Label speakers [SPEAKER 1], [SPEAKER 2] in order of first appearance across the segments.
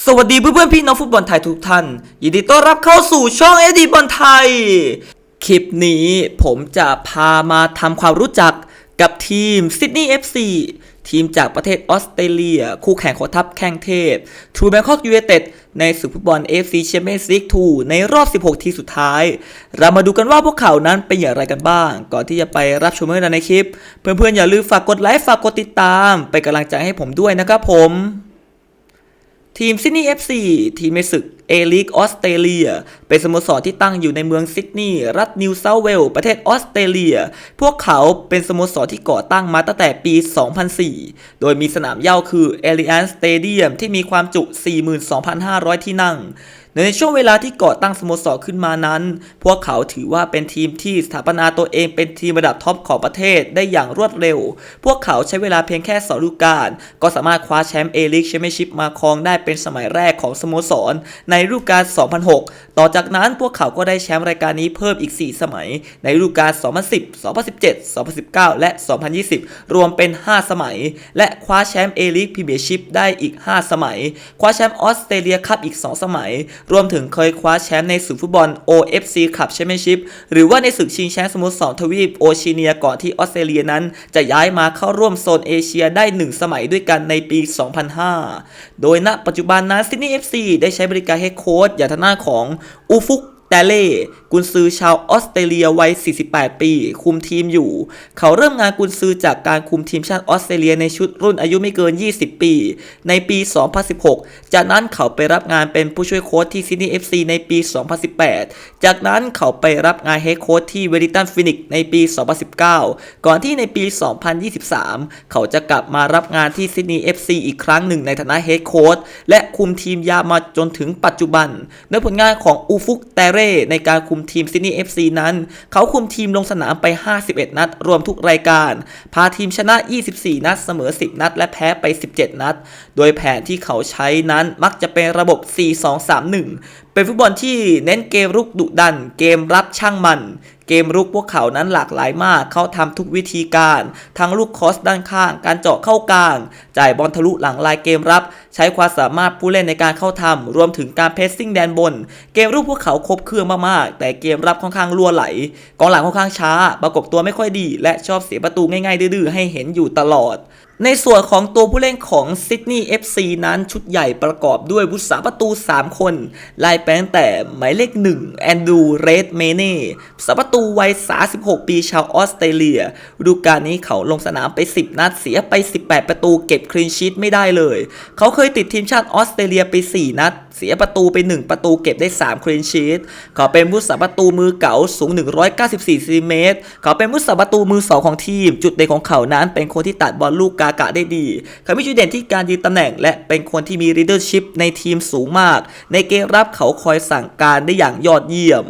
[SPEAKER 1] สวัสดีเพื่อนๆพี่น้องฟุตบอลไทยทุกท่าน ยินดีต้อนรับเข้าสู่ช่องเอดีบอลไทย คลิปนี้ผมจะพามาทำความรู้จักกับทีมซิดนีย์ FC ทีมจากประเทศออสเตรเลีย คู่แข่งของทัพแข้งเทพทรูแบงคอกยูเ t เต็ดในศึกฟุตบอล AFC Champions League 2ในรอบ 16 ทีสุดท้าย เรามาดูกันว่าพวกเขานั้นเป็นอย่างไรกันบ้าง ก่อนที่จะไปรับชมเรื่องราวในคลิป เพื่อนๆอย่าลืมฝากกดไลค์ฝากกดติดตามเป็นกำลังใจให้ผมด้วยนะครับผม ทีมซิดนีย์เอฟซีทีมในศึกเอลิกออสเตรเลีย เป็นสโมสรที่ตั้งอยู่ในเมืองซิดนีย์รัฐนิวเซาเวลส์ประเทศออสเตรเลีย พวกเขาเป็นสโมสรที่ก่อตั้งมาตั้งแต่ปี 2004 โดยมีสนามเย่าคือ a l l i a n z Stadium ที่มีความจุ 42,500 ที่นั่ง ในช่วงเวลาที่ก่อตั้งสโมสรขึ้นมานั้น พวกเขาถือว่าเป็นทีมที่สถาปนาตัวเองเป็นทีมระดับท็อปของประเทศได้อย่างรวดเร็ว พวกเขาใช้เวลาเพียงแค่2ฤดูกาลก็สามารถคว้าแชมป์เอลิกแชมเปี้ยนชิพมาครองได้เป็นสมัยแรกของสโมสร ในฤดูกาล 2006 ต่อจากนั้นพวกเขาก็ได้แชมป์รายการนี้เพิ่มอีก 4 สมัย ในฤดูกาล 2010 2017 2019 และ 2020 รวมเป็น 5 สมัย และคว้าแชมป์เอลิกพรีเมียร์ชิพได้อีก 5 สมัย คว้าแชมป์ออสเตรเลียคัพอีก 2 สมัยรวมถึงเคยคว้าแชมป์ในศึกฟุตบอล OFC คัพแชมเปี้ยนชิพหรือว่าในศึกชิงแชมป์สโมสรทวีปโอชิเนียก่อนที่ออสเตรเลียนั้น จะย้ายมาเข้าร่วมโซนเอเชียได้ 1 สมัยด้วยกันในปี 2005 โดยณปัจจุบันนั้นซิดนีย์ FC ได้ใช้บริการเฮดโค้ชอย่างทางหน้าของอูฟุกแตเล่ กุนซือชาวออสเตรเลียวัย 48 ปี คุมทีมอยู่ เขาเริ่มงานกุนซือจากการคุมทีมชาติออสเตรเลียในชุดรุ่นอายุไม่เกิน 20 ปี ในปี 2016 จากนั้นเขาไปรับงานเป็นผู้ช่วยโค้ชที่ซิดนีย์ FC ในปี 2018 จากนั้นเขาไปรับงานเฮดโค้ชที่เวลิตันฟินิกในปี 2019 ก่อนที่ในปี 2023 เขาจะกลับมารับงานที่ซิดนีย์ FC อีกครั้งหนึ่งในฐานะเฮดโค้ชและคุมทีมยาวมาจนถึงปัจจุบัน ในผลงานของอูฟุกเตเร่ในการคุมทีมซิดนีย์ FC นั้น เขาคุมทีมลงสนามไป 51 นัด รวมทุกรายการ พาทีมชนะ 24 นัด เสมอ 10 นัด และแพ้ไป 17 นัด โดยแผนที่เขาใช้นั้นมักจะเป็นระบบ 4-2-3-1 เป็นฟุตบอลที่เน้นเกมรุกดุดัน เกมรับช่างมัน กมรุกพวกเขานั้นหลากหลายมาก เขาทำทุกวิธีการ ทั้งลูกคอสด้านข้าง การเจาะเข้ากลาง จ่ายบอลทะลุหลังลายเกมรับ ใช้ความสามารถผู้เล่นในการเข้าทำรวมถึงการเพสซิ่งแดนบน เกมรุกพวกเขาครบเครื่องมากๆ แต่เกมรับค่อนข้างรั่วไหล กองหลังค่อนข้างช้า ประกบตัวไม่ค่อยดี และชอบเสียประตูง่ายๆดื้อๆให้เห็นอยู่ตลอด ในส่วนของตัวผู้เล่นของซิดนีย์ FC นั้นชุดใหญ่ประกอบด้วยผู้สาประตู 3 คนไล่ไปตั้งแต่หมายเลข 1 แอนดูเรดเมเน่สาประตูวัย 36 ปีชาวออสเตรเลียฤดูกาลนี้เขาลงสนามไป 10 นัดเสียไป 18 ประตูเก็บคลีนชีตไม่ได้เลย เขาเคยติดทีมชาติออสเตรเลียไป 4 นัด เสียประตูไป 1 ประตูเก็บได้ 3 คลีนชีตเขาเป็นผู้สาประตูมือเก๋าสูง 194ซนติเมตรเขาเป็นผู้สาประตูมือ 2 ของทีม จุดเด่นของเขานั้นเป็นคนที่ตัดบอลลูกกากะได้ดี เขามีจุดเด่นที่การยืนตำแหน่ง และเป็นคนที่มี leadership ในทีมสูงมาก ในเกมรับเขาคอยสั่งการได้อย่างยอดเยี่ยม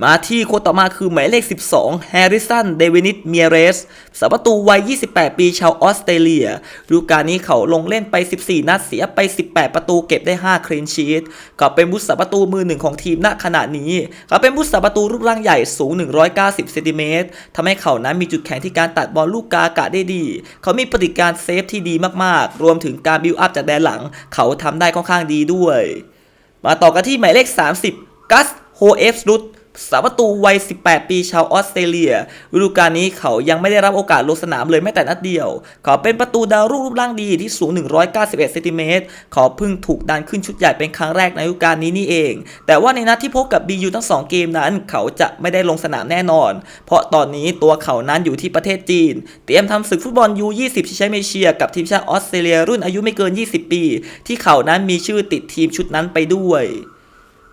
[SPEAKER 1] มาที่คนต่อมาคือหมายเลข 12 แฮร์ริสัน เดวินิสเมียเรสสาประตูวัย 28 ปีชาวออสเตรเลียฤดูกาลนี้เขาลงเล่นไป 14 นัดเสียไป 18 ประตูเก็บได้ 5 คลีนชีตเขาเป็นผู้สาประตูมือหนึ่งของทีมณขณะนี้เขาเป็นผู้สาประตูรูปร่างใหญ่สูง 190 เซนติเมตรทำให้เขานั้นมีจุดแข็งที่การตัดบอลลูกกากาศได้ดี เขามีปฏิการเซฟที่ดีมากๆ รวมถึงการบิวอัพจากแดนหลัง เขาทำได้ค่อนข้างดีด้วย มาต่อกันที่หมายเลข 30 กัส โฮเอฟสรุต สาประตูวัย 18 ปีชาวออสเตรเลียฤดูกาลนี้เขายังไม่ได้รับโอกาสลงสนามเลยแม้แต่นัดเดียว เขาเป็นประตูดาวรุ่งรูปร่างดีที่สูง 191เซนติเมตรเขาเพิ่งถูกดันขึ้นชุดใหญ่เป็นครั้งแรกในฤดูกาลนี้นี่เอง แต่ว่าในนัดที่พบกับ BU ทั้ง 2 เกมนั้น เขาจะไม่ได้ลงสนามแน่นอน เพราะตอนนี้ตัวเขานั้นอยู่ที่ประเทศจีน เตรียมทำศึกฟุตบอล U20 ชิงแชมป์เอเชีย กับทีมชาติออสเตรเลียรุ่นอายุไม่เกิน 20 ปี ที่เขานั้นมีชื่อติดทีมชุดนั้นไปด้วย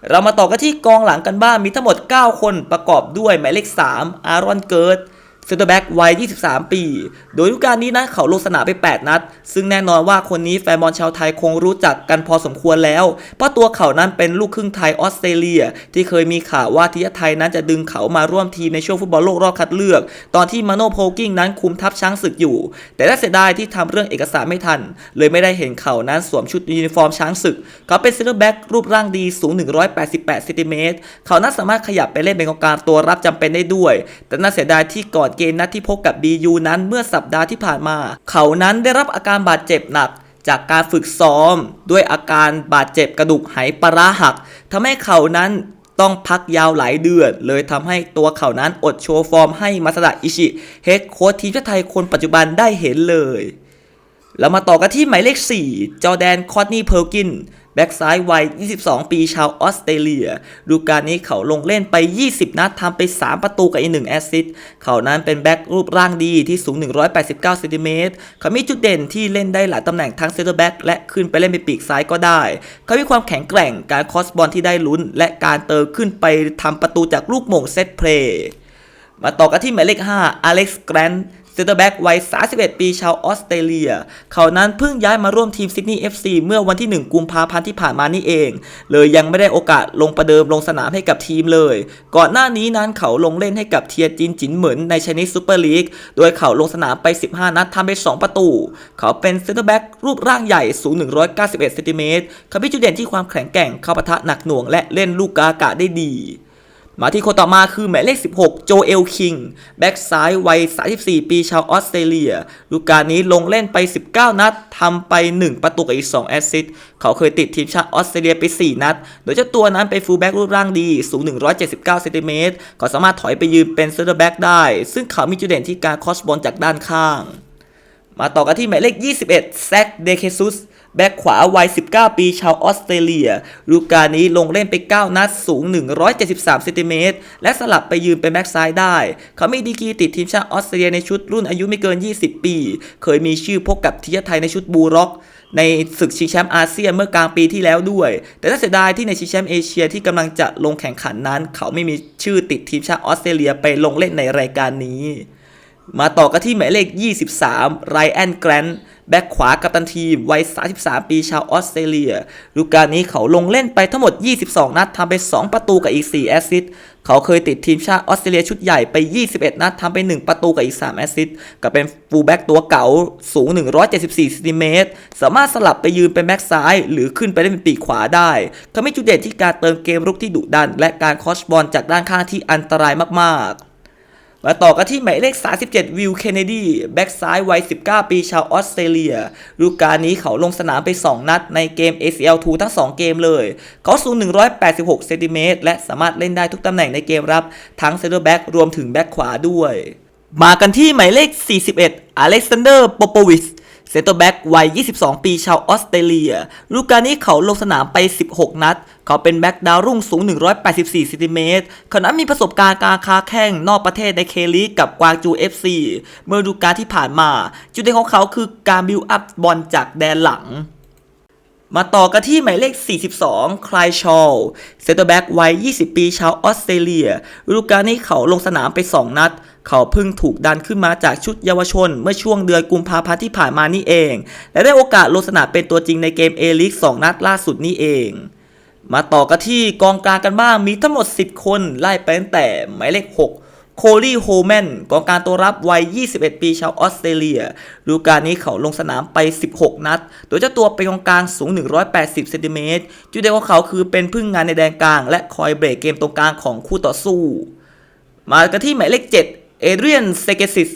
[SPEAKER 1] เรามาต่อกันที่กองหลังกันบ้างมีทั้งหมด 9 คนประกอบด้วยหมายเลข 3 อารอนเกิร์ต เซนเตอร์แบ็กวัย 23 ปี โดยฤดูกาลนี้นะเขาลงสนามไป 8 นัด ซึ่งแน่นอนว่าคนนี้แฟนบอลชาวไทยคงรู้จักกันพอสมควรแล้ว เพราะตัวเขานั้นเป็นลูกครึ่งไทยออสเตรเลีย ที่เคยมีข่าวว่าทีมไทยนั้นจะดึงเขามาร่วมทีมในช่วงฟุตบอลโลกรอบคัดเลือก ตอนที่มาโนโพลกิ้งนั้นคุมทัพช้างศึกอยู่ แต่น่าเสียดายที่ทำเรื่องเอกสารไม่ทัน เลยไม่ได้เห็นเขานั้นสวมชุดยูนิฟอร์มช้างศึก เขาเป็นเซนเตอร์แบ็กรูปร่างดีสูง 188เซนติเมตรเขานั้นสามารถขยับไปเล่นเป็นกองกลางตัวรับจำเป็นได้ด้วย แต่น่าเสียดายที่ก่อนเกมนัดที่พบกับ BU นั้นเมื่อสัปดาห์ที่ผ่านมา เขานั้นได้รับอาการบาดเจ็บหนักจากการฝึกซ้อม ด้วยอาการบาดเจ็บกระดูกไหปลาร้าหักทำให้เขานั้นต้องพักยาวหลายเดือน เลยทำให้ตัวเขานั้นอดโชว์ฟอร์มให้มาสดะอิชิเฮดโค้ชทีมชาติไทยคนปัจจุบันได้เห็นเลย แล้วมาต่อกันที่หมายเลข 4 จอแดนคอตนีเพลกิน แบ็กซ้ายวัย 22 ปีชาวออสเตรเลีย ดูการนี้เขาลงเล่นไป 20 นัดทำไป 3 ประตูกับอีก 1 แอสซิสต์เขานั้นเป็นแบ็กรูปร่างดีที่สูง 189เซนติเมตรเขามีจุดเด่นที่เล่นได้หลายตำแหน่งทั้งเซนเตอร์แบ็กและขึ้นไปเล่นเป็นปีกซ้ายก็ได้ เขามีความแข็งแกร่งการคอสบอลที่ได้ลุ้น และการเติมขึ้นไปทำประตูจากลูกโมงเซตเพลย์มาต่อกันที่หมายเลข 5 อเล็กซ์แกรนต์ เซนเตอร์แบ็กวัย 31 ปีชาวออสเตรเลีย เขานั้นเพิ่งย้ายมาร่วมทีมซิดนีย์ FC เมื่อวันที่ 1 กุมภาพันธ์ที่ผ่านมานี่เอง เลยยังไม่ได้โอกาสลงประเดิมลงสนามให้กับทีมเลย ก่อนหน้านี้นั้นเขาลงเล่นให้กับเทียจินจินเหมินในชนิดซูเปอร์ลีก โดยเขาลงสนามไป 15 นัดทำไป 2 ประตู เขาเป็นเซนเตอร์แบ็กรูปร่างใหญ่สูง 191เซนติเมตรเขามีจุดเด่นที่ความแข็งแกร่งเข้าปะทะหนักหน่วงและเล่นลูกกาอากาศได้ดี มาที่คนต่อมาคือหมายเลข 16 โจเอลคิง แบ็กซ้ายวัย 34 ปีชาวออสเตรเลียฤดูกกาลนี้ลงเล่นไป 19 นัดทำไป 1 ประตูกับอีก 2 แอสซิสต์เขาเคยติดทีมชาติออสเตรเลียไป 4 นัด โดยเจ้าตัวนั้นเป็นฟูลแบ็กรูปร่างดี สูง 179เซนติเมตรเขาสามารถถอยไปยืนเป็นเซนเตอร์แบ็กได้ ซึ่งเขามีจุดเด่นที่การคอสบอลจากด้านข้าง มาต่อกันที่หมายเลข 21 แซคเดเคซุส แบ็กขวาวัย 19 ปีชาวออสเตรเลียฤดูกานี้ลงเล่นไป 9 นัดสูง 173เซนติเมตรและสลับไปยืนเป็นแบ็กซ้ายได้ เขามีดีกรีติดทีมชาติออสเตรเลียในชุดรุ่นอายุไม่เกิน 20 ปี เคยมีชื่อพบกับทีมชาติไทยในชุดบูร็อกในศึกชิงแชมป์อาเซียนเมื่อกลางปีที่แล้วด้วย แต่น่าเสียดายที่ในชิงแชมป์เอเชียที่กำลังจะลงแข่งขันนั้น เขาไม่มีชื่อติดทีมชาติออสเตรเลียไปลงเล่นในรายการนี้ มาต่อกันที่หมายเลข 23 ไรแอนแกรนแบ็กขวากัปตันทีมวัย 33 ปีชาวออสเตรเลียฤดูกาลนี้เขาลงเล่นไปทั้งหมด 22 นัดทำไป 2 ประตูกับอีก 4 แอสซิสต์เขาเคยติดทีมชาติออสเตรเลียชุดใหญ่ไป 21 นัดทำไป 1 ประตูกับอีก 3 แอสซิสต์ก็เป็นฟูลแบ็กตัวเก่าสูง 174ซนติเมตรสามารถสลับไปยืนเป็นแบ็กซ้าย หรือขึ้นไปเล่นเป็นปีกขวาได้เขามีจุดเด่นที่การเติมเกมรุกที่ดุดัน และการคอสบอลจากด้านข้างที่อันตรายมากๆ มาต่อกันที่หมายเลข 37 วิลเคนเนดีแบ็กซ้ายวัย 19 ปีชาวออสเตรเลียฤดูกาลนี้เขาลงสนามไป 2 นัดในเกม ACL 2 ทั้ง 2 เกมเลย เขาสูง 186 เซนติเมตรและสามารถเล่นได้ทุกตำแหน่งในเกมรับ ทั้งเซนเตอร์แบ็กรวมถึงแบ็กขวาด้วย มากันที่หมายเลข 41 อเล็กซานเดอร์ โปโปวิช เซนเตอร์แบ็กวัย 22 ปีชาวออสเตรเลียลูการนี้เขาลงสนามไป 16 นัด เขาเป็นแบ็กดาวรุ่งสูง 184เซนติเมตรเขานั้นมีประสบการณ์การค้าแข่งนอกประเทศในเคลีกกับกวางจู FC เมื่อดูการที่ผ่านมา จุดเด่นของเขาคือการบิวอัพบอลจากแดนหลัง มาต่อกันที่หมายเลข 42 คลายชอลเซนเตอร์แบ็กวัย 20 ปีชาวออสเตรเลียฤดูกาลนี้เขาลงสนามไป 2 นัด เขาเพิ่งถูกดันขึ้นมาจากชุดเยาวชน เมื่อช่วงเดือนกุมภาพันธ์ที่ผ่านมานี่เอง และได้โอกาสลงสนามเป็นตัวจริงในเกมเอลิก2นัดล่าสุดนี่เอง มาต่อกันที่กองกลางกันบ้างมีทั้งหมด 10 คนไล่ไปตั้งแต่หมายเลข 6 โคลีโฮแมนกองการตัวรับวัย 21 ปีชาวออสเตรเลียฤดูกาลนี้เขาลงสนามไป 16 นัด โดยเจ้าตัวเป็นกองกลางสูง 180 เซนติเมตร จุดเด่นของเขาคือเป็นพึ่งงานในแดนกลาง และคอยเบรกเกมตรงกลางของคู่ต่อสู้ มากันที่หมายเลข 7 เอเดรียนเซเกซิส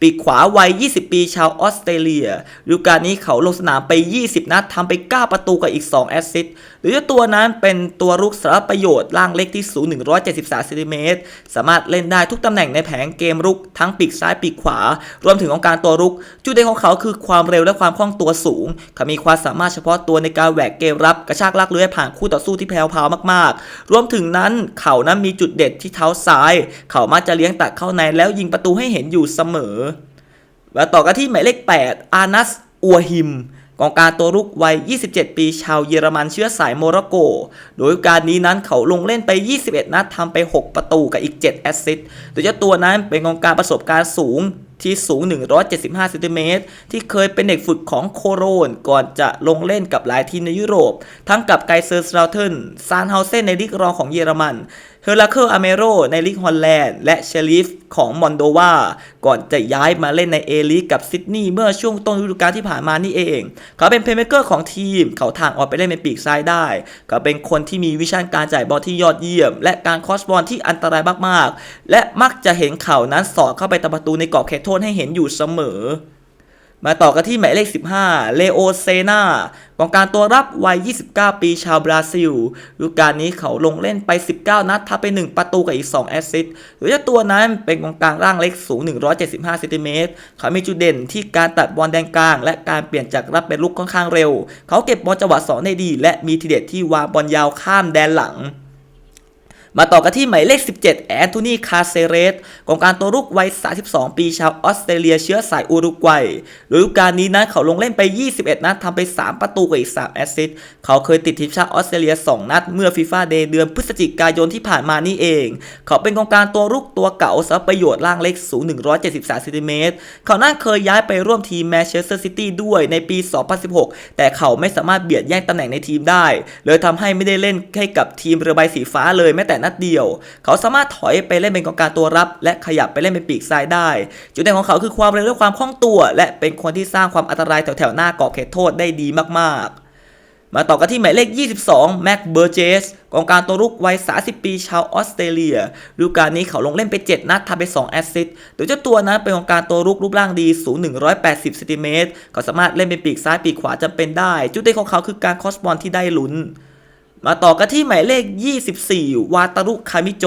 [SPEAKER 1] ปีกขวาวัย 20 ปีชาวออสเตรเลียฤดูกาลนี้เขาลงสนามไป 20 นัดทำไป 9 ประตูกับอีก 2 แอสซิสต์โดยเจ้าตัวนั้นเป็นตัวรุกสารประโยชน์ร่างเล็กที่สูง 173เซนติเมตรสามารถเล่นได้ทุกตำแหน่งในแผงเกมรุกทั้งปีกซ้ายปีกขวา รวมถึงของการตัวรุก จุดเด่นของเขาคือความเร็วและความคล่องตัวสูง เขามีความสามารถเฉพาะตัวในการแหวกเกมรับกระชากลากเลื้อยผ่านคู่ต่อสู้ที่แผ่วๆมากๆ รวมถึงนั้นเขานั้นมีจุดเด็ดที่เท้าซ้าย เขามักจะเลี้ยงตัดเข้าในแล้วยิงประตูให้เห็นอยู่เสมอ มาต่อกันที่หมายเลข 8 อานัส อัวฮิม กองกลารตัวรุกวัย 27 ปี ชาวเยอรมันเชื้อสายโมร็อกโก โดยการนี้นั้นเขาลงเล่นไป 21 นัดทำไป 6 ประตูกับอีก 7 แอสซิสต์โดยเจ้าตัวนั้นเป็นกองกลารประสบการณ์สูงที่สูง 175เซนติเมตร ที่เคยเป็นเด็กฝึกของโคโรน ก่อนจะลงเล่นกับหลายทีมในยุโรป ทั้งกับไกเซอร์สลาเทนซานเฮาเซนในลีกรองของเยอรมัน เฮอร์ลาเคิลอาเมโรในลีกฮอลแลนด์และเชลิฟของมอนโดวาก่อนจะย้ายมาเล่นในเอลีกกับซิดนีย์เมื่อช่วงต้นฤดูกาลที่ผ่านมานี่เอง เขาเป็นเพลย์เม k เกอร์ของทีม เขาทางออกไปเล่นเป็นปีกซ้ายได้ เขาเป็นคนที่มีวิชั่นการจ่ายบอลที่ยอดเยี่ยม และการคอสบอลที่อันตรายมากๆ และมักจะเห็นเขานั้นสอดเข้าไปตามประตูในกรอบเขตโทษให้เห็นอยู่เสมอ มาต่อกันที่หมายเลข 15 เลโอเซนากองการตัวรับวัย 29 ปีชาวบราซิลฤดูกาลนี้เขาลงเล่นไป 19 นัดทับไป 1 ประตูกับอีก 2 แอสซิสต์โดยเจ้าตัวนั้นเป็นกองกลางร่างเล็กสูง 175เซนติเมตรเขามีจุดเด่นที่การตัดบอลแดนกลาง และการเปลี่ยนจากรับเป็นลุกค่อนข้างเร็ว เขาเก็บบอลจังหวะ2ได้ดี และมีทีเด็ดที่วางบอลยาวข้ามแดนหลัง มาต่อกันที่หมายเลข 17 แอนโทนี คาเซเรสกองการตัวรุกวัย 32 ปีชาวออสเตรเลียเชื้อสายอุรุกวัยโดยฤดูกาลนี้นั้นเขาลงเล่นไป 21 นัดทำไป 3 ประตูกับอีก 3 แอสซิสต์เขาเคยติดทีมชาติออสเตรเลีย 2 นัดเมื่อฟีฟ่าเดย์เดือนพฤศจิกายนที่ผ่านมานี่เอง เขาเป็นกองการตัวรุกตัวเก่าสับประโยชน์ร่างเล็กสูง 173ซนติเมตรเขานั้นเคยย้ายไปร่วมทีมแมนเชสเตอร์ซิตี้ด้วยในปี 2016 แต่เขาไม่สามารถเบียดแย่งตำแหน่งในทีมได้ เลยทำให้ไม่ได้เล่นให้กับทีมเรือใบสีฟ้าเลยแม้แต่นัดเดียว เขาสามารถถอยไปเล่นเป็นกองกลารตัวรับ และขยับไปเล่นเป็นปีกซ้ายได้ จุดเด่นของเขาคือความเร็วและความคล่องตัว และเป็นคนที่สร้างความอันตรายแถวๆหน้ากรอบเขตโทษได้ดีมากๆมาต่อกันที่หมายเลข 22 แม็กเบอร์เจส กองกลารตัวรุกวัย 30 ปี ชาวออสเตรเลียฤดูกาลนี้เขาลงเล่นไป 7 นัดทำไป 2 แอสซิสต์โดยเจ้าตัวนั้นเป็นกองกลารตัวรุกรูปร่างดี สูง 180ซนติเมตรเขาสามารถเล่นเป็นปีกซ้ายปีกขวาจำเป็นได้ จุดเด่นของเขาคือการคอสบอลที่ได้ลุ้น มาต่อกันที่หมายเลข 24 วาตารุคามิโจ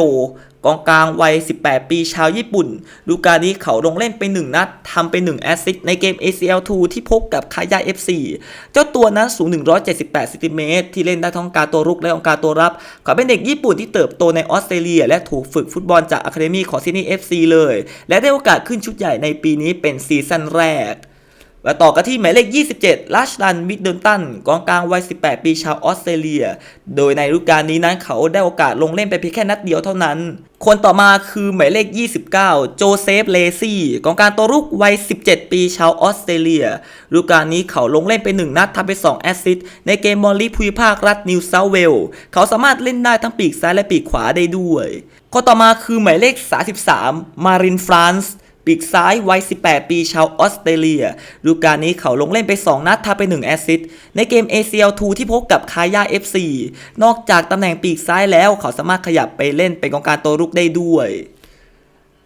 [SPEAKER 1] กองกลางวัย 18 ปีชาวญี่ปุ่นฤดูกาลนี้เขาลงเล่นไป 1 นัดทำไป 1 แอสซิสต์ในเกม ACL 2 ที่พบกับคายา FC เจ้าตัวนั้นสูง 178ซนติเมตรที่เล่นได้ทั้งการตัวรุกและองการตัวรับ เขาเป็นเด็กญี่ปุ่นที่เติบโตในออสเตรเลีย และถูกฝึกฟุตบอลจากอะคาเดมีของซิดนีย์ FC เลย และได้โอกาสขึ้นชุดใหญ่ในปีนี้เป็นซีซั่นแรก มาต่อกันที่หมายเลข 27 ลัชดัน มิดเดิลตัน กองกลางวัย 18 ปีชาวออสเตรเลีย โดยในฤดูกาลนี้นั้นเขาได้โอกาสลงเล่นไปเพียงแค่นัดเดียวเท่านั้น คนต่อมาคือหมายเลข 29 โจเซฟ เลซี่ กองกลางตัวรุกวัย 17 ปีชาวออสเตรเลียฤดูกาลนี้เขาลงเล่นไป 1 นัดทำไป 2 แอสซิสต์ในเกมบอลลีกภูมิภาครัฐนิวเซาเวลส์เขาสามารถเล่นได้ทั้งปีกซ้ายและปีกขวาได้ด้วย คนต่อมาคือหมายเลข 33 มารินฟรานซ์ ปีกซ้ายวัย 18 ปีชาวออสเตรเลียฤดูกาลนี้เขาลงเล่นไป 2 นัดทำไป 1 แอสซิสต์ในเกม ACL 2 ที่พบกับคายา FC นอกจากตำแหน่งปีกซ้ายแล้วเขาสามารถขยับไปเล่นเป็นกองกลารตัวรุกได้ด้วย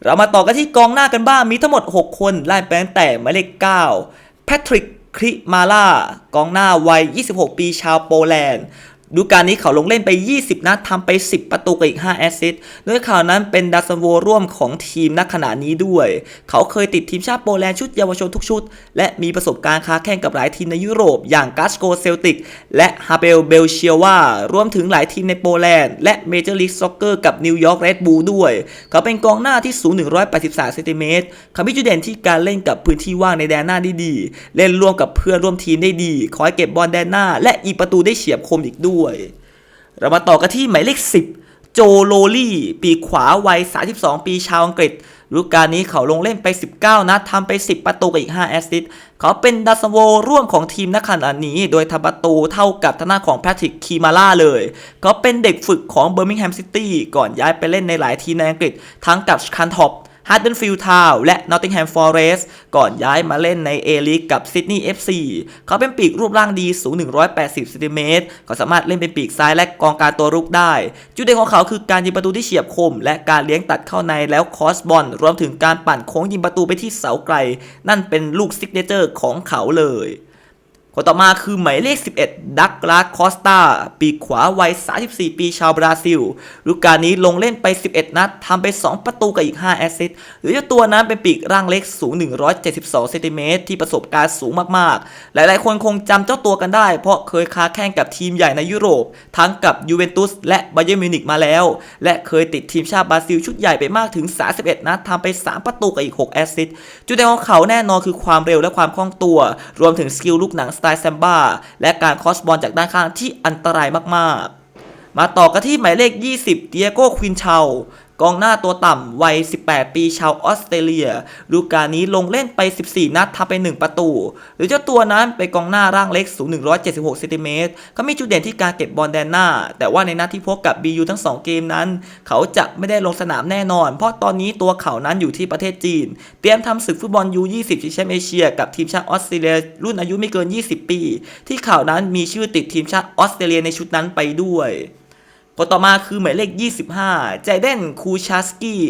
[SPEAKER 1] เรามาต่อกันที่กองหน้ากันบ้างมีทั้งหมด 6 คนไล่ไปตั้งแต่หมายเลข9แพทริกคริมาล่ากองหน้าวัย 26 ปีชาวโปแลนด์ ดูกาลนี้เขาลงเล่นไป 20 นัดทำไป 10 ประตูกับอีก 5 แอสซิสต์โดยเขาวนั้นเป็นดาซันโวร่วมของทีมนักขณะนี้ด้วย เขาเคยติดทีมชาติโปแลนด์ชุดเยาวชนทุกชุด และมีประสบการณ์ค้าแข่งกับหลายทีมในยุโรป อย่างกัสโกเซลติก และฮาเบลเบลเชียวารวมถึงหลายทีมในโปแลนด์ และเมเจอร์ลีกซ็อกเกอร์กับนิวยอร์กเรดบูลด้วย เขาเป็นกองหน้าที่สูง 183เซนติเมตรเขามีจุดเด่นที่การเล่นกับพื้นที่ว่างในแดนหน้าได้ดี เล่นร่วมกับเพื่อนร่วมทีมได้ดี คอยเก็บบอลแดนหน้า และอีประตูได้เฉียบคมอีกด้วยเรามาต่อกันที่หมายเลข 10 โจโลลี่ ปีขวาวัย 32 ปีชาวอังกฤษฤดูกาลนี้เขาลงเล่นไป 19 นัดทำไป 10 ประตูกับอีก 5 แอสซิสต์เขาเป็นดัสโวร่วมของทีมนักขณะนี้ โดยทำประตูเท่ากับทางด้าของแพทริกคีมาล่าเลย เขาเป็นเด็กฝึกของเบอร์มิงแฮมซิตี้ก่อนย้ายไปเล่นในหลายทีมในอังกฤษ ทั้งกับคันท็อป ฮาร์ดเดนฟิลด์ทาวและนอตติงแฮมฟอร์เรสต์ก่อนย้ายมาเล่นในเอลีกกับซิดนีย์ FC เขาเป็นปีกรูปร่างดีสูง 180ซนติเมตรเขาสามารถเล่นเป็นปีกซ้ายและกองการตัวรุกได้ จุดเด่นของเขาคือการยิงประตูที่เฉียบคม และการเลี้ยงตัดเข้าในแล้วคอสบอลรวมถึงการปั่นโค้งยิงประตูไปที่เสาไกล นั่นเป็นลูกซิกเนเจอร์ของเขาเลย คนต่อมาคือหมายเลข 11 ดักลาสคอสตาปีขวาวัย 34 ปีชาวบราซิลฤดูกาลนี้ลงเล่นไป 11 นัดทำไป 2 ประตูกับอีก 5 แอสซิสต์หรือเจ้าตัวนั้นเป็นปีกร่างเล็กสูง 172เซนติเมตรที่ประสบการณ์สูงมากๆ หลายๆ คนคงจำเจ้าตัวกันได้ เพราะเคยค้าแข่งกับทีมใหญ่ในยุโรป ทั้งกับยูเวนตุสและบาเยิร์นมิวนิกมาแล้ว และเคยติดทีมชาติบราซิลชุดใหญ่ไปมากถึง 31 นัดทำไป 3 ประตูกับอีก 6 แอสซิสต์จุดเด่นของเขาแน่นอนคือความเร็วและความคล่องตัว รวมถึงสกิลลูกหนังไตล์แซมบ้าและการคอสบอลจากด้านข้างที่อันตรายมากๆ มาต่อกันที่หมายเลข 20 เดียโก้ควินเชากองหน้าตัวต่ำวัย 18 ปีชาวออสเตรเลียฤดูกาลนี้ลงเล่นไป 14 นัดทำไป 1 ประตู หรือเจ้าตัวนั้นเป็นกองหน้าร่างเล็กสูง 176เซนติเมตรเขามีจุดเด่นที่การเก็บบอลแดนหน้า แต่ว่าในนัดที่พบกับ BU ทั้ง 2 เกมนั้น เขาจะไม่ได้ลงสนามแน่นอน เพราะตอนนี้ตัวเขานั้นอยู่ที่ประเทศจีน เตรียมทำศึกฟุตบอล U20 ชิงแชมป์เอเชีย กับทีมชาติออสเตรเลียรุ่นอายุไม่เกิน 20 ปี ที่เขานั้นมีชื่อติดทีมชาติออสเตรเลียในชุดนั้นไปด้วย คนต่อมาคือหมายเลข 25 ใจเดนคูชาสกี้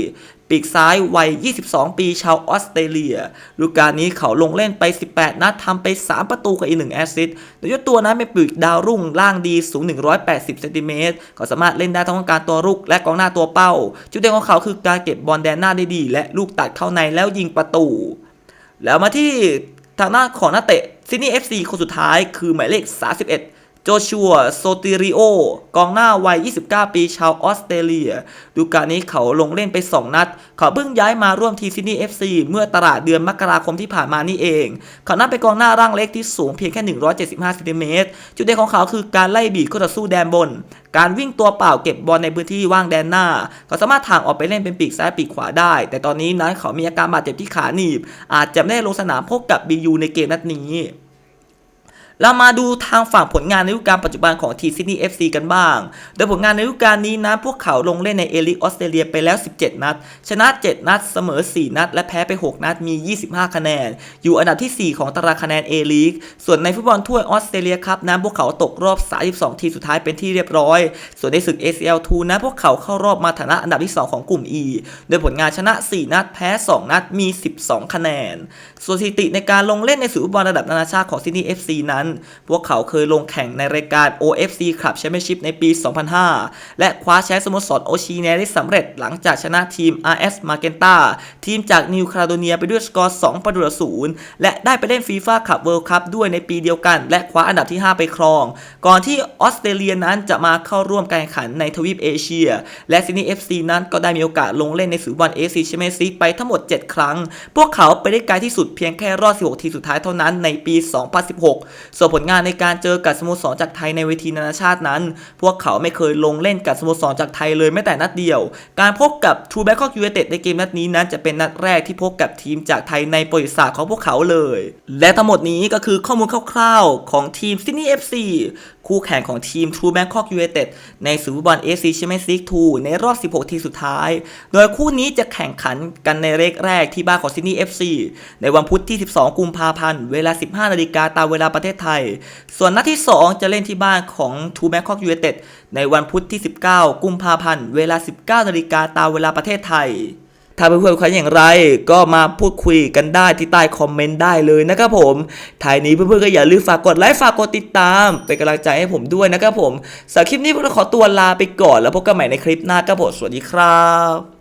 [SPEAKER 1] ปีกซ้ายวัย 22 ปีชาวออสเตรเลียฤดูกาลนี้เขาลงเล่นไป 18 นัดทำไป 3 ประตูกับอีก 1 แอสซิสต์โดยเฉพาตัวนั้นเป็นปีกดาวรุ่งร่างดีสูง 180เซนติเมตรเขาสามารถเล่นได้ทั้งการตัวรุกและกองหน้าตัวเป้า จุดเด่นของเขาคือการเก็บบอลแดนหน้าได้ดี และลูกตัดเข้าในแล้วยิงประตู แล้วมาที่ทางหน้าของนักเตะซิดนีย์ FC คนสุดท้ายคือหมายเลข 31 โจชัวโซติริโอกองหน้าวัย 29 ปีชาวออสเตรเลีย ดูการนี้เขาลงเล่นไป 2 นัด เขาเพิ่งย้ายมาร่วมทีซิดนีย์ FC เมื่อตลาดเดือนมกราคมที่ผ่านมานี่เอง เขานั้นเป็นกองหน้าร่างเล็กที่สูงเพียงแค่ 175ซนติเมตรจุดเด่นของเขาคือการไล่บีบคู่ต่อสู้แดนบน การวิ่งตัวเปล่าเก็บบอลในพื้นที่ว่างแดนหน้า เขาสามารถถ่างออกไปเล่นเป็นปีกซ้ายปีกขวาได้ แต่ตอนนี้นั้นเขามีอาการบาดเจ็บที่ขาหนีบ อาจจะไม่ได้ลงสนามพบกับ BU ในเกมนัดนี้ เรามาดูทางฝั่งผลงานในฤดูกาลปัจจุบันของทีซิดนีย์ FC กันบ้าง โดยผลงานในฤดูกาลนี้นะ พวกเขาลงเล่นในเอลิกออสเตรเลียไปแล้ว 17 นัด ชนะ 7 นัด เสมอ 4 นัด และแพ้ไป 6 นัด มี 25 คะแนน อยู่อันดับที่ 4 ของตารางคะแนนเอลีกส่วนในฟุตบอลถ้วยออสเตรเลียครับนั้นพวกเขาตกรอบ 32 ทีสุดท้ายเป็นที่เรียบร้อย ส่วนในศึก ACL2 นะพวกเขาเข้ารอบมาฐานะอันดับที่ 2 ของกลุ่ม E โดยผลงานชนะ 4 นัด แพ้ 2 นัด มี 12 คะแนน ส่วนสถิติในการลงเล่นในศึกฟุตบอลระดับนานาชาติของซิดนีย์ FC นั้นพวกเขาเคยลงแข่งในรายการ OFC Club Championship ในปี 2005 และคว้าแชมป์สโมสรโอชีเนได้สำเร็จหลังจากชนะทีม RS Magenta ทีมจากนิวคาโดเนียไปด้วยสกอร์ 2 ประตูต่อศูนย์และได้ไปเล่นฟีฟ่าคัพเวิลด์คัพด้วยในปีเดียวกัน และคว้าอันดับที่ 5 ไปครอง ก่อนที่ออสเตรเลียนั้นจะมาเข้าร่วมการแข่งขันในทวีปเอเชีย และซิดนีย์ FC นั้นก็ได้มีโอกาสลงเล่นในศึกบอลเอซีแชมเปี้ยนส์ลีกไปทั้งหมด 7 ครั้ง พวกเขาไปได้ไกลที่สุดเพียงแค่รอบ16 ทีมสุดท้ายเท่านั้นในปี 2016ส่วนผลงานในการเจอกับสโมสรจากไทยในเวทีนานาชาตินั้น พวกเขาไม่เคยลงเล่นกับสโมสรจากไทยเลยแม้แต่นัดเดียว การพบกับทูแบ็กคอร์เยเตตในเกมนัดนี้นั้นจะเป็นนัดแรกที่พบกับทีมจากไทยในประวัติศาสตร์ของพวกเขาเลย และทั้งหมดนี้ก็คือข้อมูลคร่าวๆ ของทีมซิดนีย์เอฟซี คู่แข่งของทีม True Bangkok United ในศึกฟุตบอล AFC Champions League 2ในรอบ 16 ทีมสุดท้าย โดยคู่นี้จะแข่งขันกันในเลกแรกที่บ้านของ Sydney FC ในวันพุธที่ 12 กุมภาพันธ์ เวลา 15 นาฬิกาตามเวลาประเทศไทย ส่วนนัดที่ 2 จะเล่นที่บ้านของ True Bangkok United ในวันพุธที่ 19 กุมภาพันธ์ เวลา 19 นาฬิกาตามเวลาประเทศไทย ถ้าเพื่อนๆคิดอย่างไร ก็มาพูดคุยกันได้ที่ใต้คอมเมนต์ได้เลยนะครับผมท้ายนี้เพื่อนๆก็อย่าลืมฝากกดไลค์ฝากกดติดตาม เป็นกำลังใจให้ผมด้วยนะครับผมสำหรับคลิปนี้พวกเราขอตัวลาไปก่อน แล้วพบกันใหม่ในคลิปหน้าครับผมสวัสดีครับ